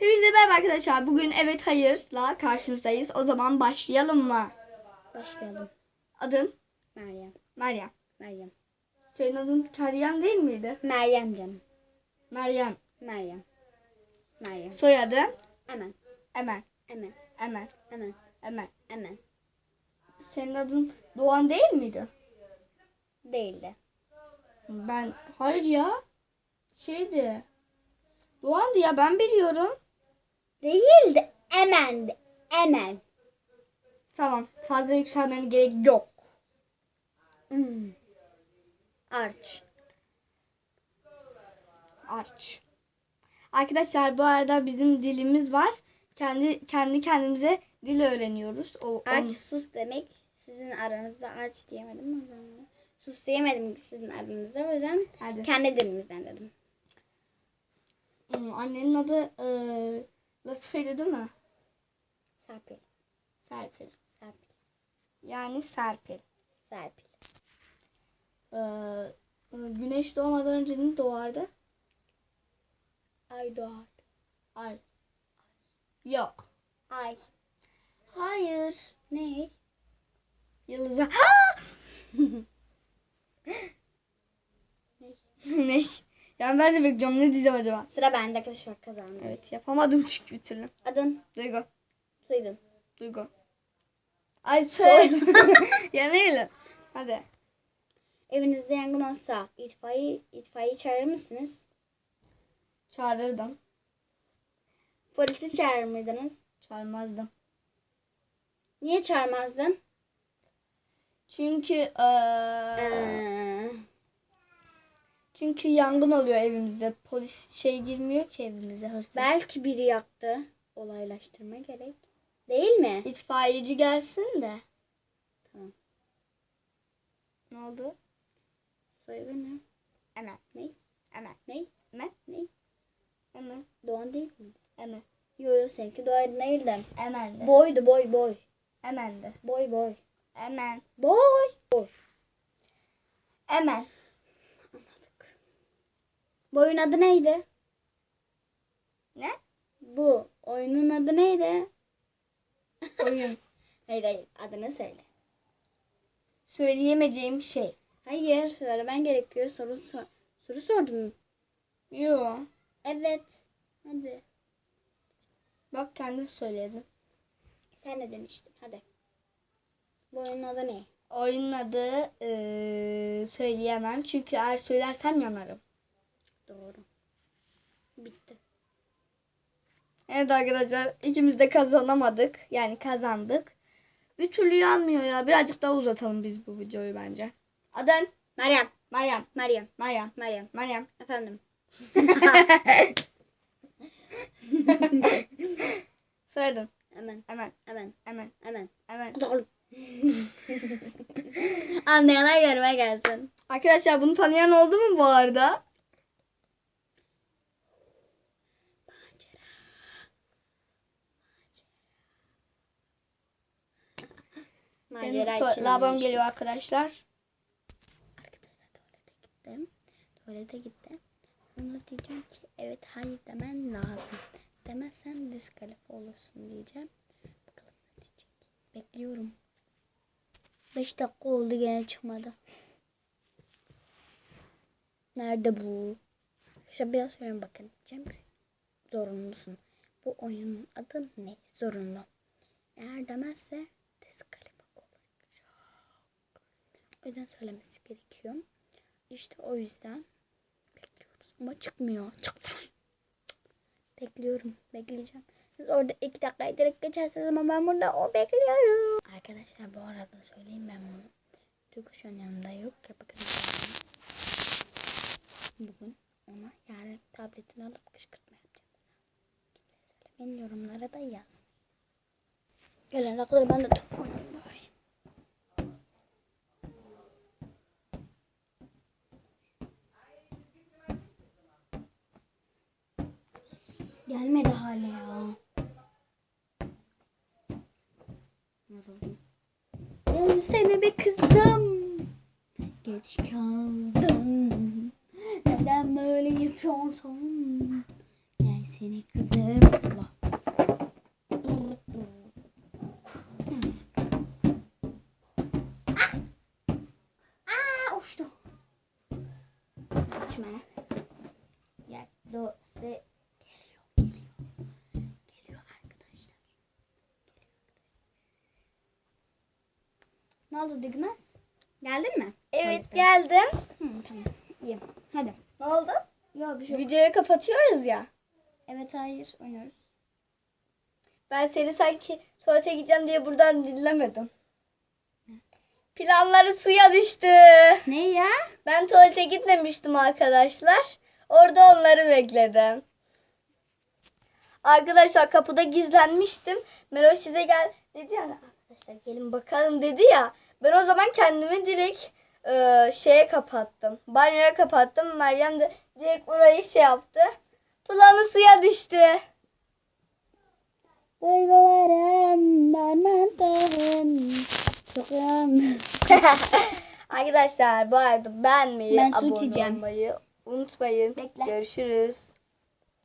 Hepinize merhaba arkadaşlar. Bugün evet hayırla karşınızdayız. O zaman başlayalım mı? Başlayalım. Adın Meryem. Meryem. Meryem. Senin adın Meryem değil miydi? Meryem canım. Meryem. Meryem. Meryem. Soyadın Hemen. Emen. Hemen. Emen. Hemen. Emen. Hemen. Senin adın Doğan değil miydi? Değildi. Ben hayır ya. Şeydi. Doğan'dı ya ben biliyorum. Değildi. Emendi. Emen. Tamam. Fazla yükselmene gerek yok. Hmm. Arç. Arç. Arkadaşlar bu arada bizim dilimiz var. Kendi kendi kendimize dil öğreniyoruz. O, Arç onun- sus demek. Sizin aranızda arç diyemedim zaman. Sus diyemedim sizin aranızda. O yüzden Hadi. kendi dilimizden dedim. Hmm, annenin adı e, Latife'ydi değil mi? Serpil. Serpil. Serpil. Yani Serpil. Serpil. E, güneş doğmadan önce ne doğardı? Ay doğar. Ay. Yok. Ay. Hayır. Ne? Yıldız'a. ne? Yani ben de bekliyorum. Ne diyeceğim acaba? Sıra bende arkadaşlar kazandı. Evet yapamadım çünkü bir türlü. Adın? Duygu. Soyadın. Duygu. Ay söyledim. ya ne bileyim. Hadi. Evinizde yangın olsa itfaiye, itfaiye çağırır mısınız? Çağırırdım. Polisi çağırır mıydınız? Çağırmazdım. Niye çağırmazdın? Çünkü eee, Ee, çünkü yangın oluyor evimizde. Polis şey girmiyor ki evimize hırsız. belki biri yaktı. Olaylaştırma gerek. Değil mi? İtfaiyeci gelsin de. Tamam. Ne oldu? Soyadı ne? Hemen. Ne? Hemen. Ne? Hemen. Ne? Hemen. Doğan değil mi? Hemen. Yo yo seninki Doğan değildi. Hemen de. Boydu boy boy. Hemen de. Boy boy. Hemen. Boy. Boy. Hemen. Boyun adı neydi? Ne? Bu oyunun adı neydi? Oyun. Hayır hayır adını söyle. Söyleyemeyeceğim şey. Hayır söylemen gerekiyor. Soru sor soru sordum. Yo. Evet. Hadi. Bak kendim söyledim. Sen ne demiştin? Hadi. Bu oyunun adı ne? Oyunun adı eee, söyleyemem. Çünkü eğer söylersem yanarım. Doğru. Bitti. Evet arkadaşlar ikimiz de kazanamadık. Yani kazandık. Bir türlü yanmıyor ya. Birazcık daha uzatalım biz bu videoyu bence. Adın? Meryem. Meryem. Meryem. Meryem. Meryem. Meryem. Efendim. Soyadın. Hemen. Hemen. Hemen. Hemen. Hemen. Hemen. Anlayanlar yoruma gelsin. Arkadaşlar bunu tanıyan oldu mu bu arada? Macera için labam geliyor arkadaşlar. Arkadaşlar tuvalete gittim. Tuvalete gittim. Ona diyeceğim ki evet hayır demen lazım. Demezsen diskalifi olursun diyeceğim. Bakalım ne diyecek. Bekliyorum. 5 dakika oldu gene çıkmadı. Nerede bu? İşte biraz söyleyeyim bakın. Cem zorunlusun. Bu oyunun adı ne? Zorunlu. Eğer demezse diskalifi olacak. O yüzden söylemesi gerekiyor. İşte o yüzden bekliyoruz. Ama çıkmıyor. Çıktı. Bekliyorum. Bekleyeceğim. Siz orada iki dakikayı direkt geçersiniz ama ben burada o bekliyorum. Arkadaşlar bu arada söyleyeyim ben bunu. Duygu şu an yanımda yok. Ya bakın. Bugün ona yani tabletini alıp kışkırtma yapacağım. Kimse söylemeyin yorumlara da yaz. Gelene kadar ben de top oynayayım Gelmedi hala ya. Yoruldum. Gelsene be kızım. Geç kaldın. Neden böyle yapıyorsun? Gelsene. kızım. Allah. Uçtu. Kaçma. Ya do Ne oldu Dignas? Geldin mi? Evet Hadi. geldim. Hı, tamam. İyi. Hadi. Ne oldu? Yok bir şey yok. Videoyu kapatıyoruz ya. Evet hayır oynuyoruz. Ben seni sanki tuvalete gideceğim diye buradan dinlemedim. Planları suya düştü. Ne ya? Ben tuvalete gitmemiştim arkadaşlar. Orada onları bekledim. Arkadaşlar kapıda gizlenmiştim. Mero size gel dedi ya. Arkadaşlar gelin bakalım dedi ya. Ben o zaman kendimi direkt e, şeye kapattım. Banyoya kapattım. Meryem de direkt orayı şey yaptı. Planı suya düştü. Duygularım darmadağın. Sokuyorum. Arkadaşlar bu arada beğenmeyi, Ben abone olmayı unutmayın. Bekle. Görüşürüz.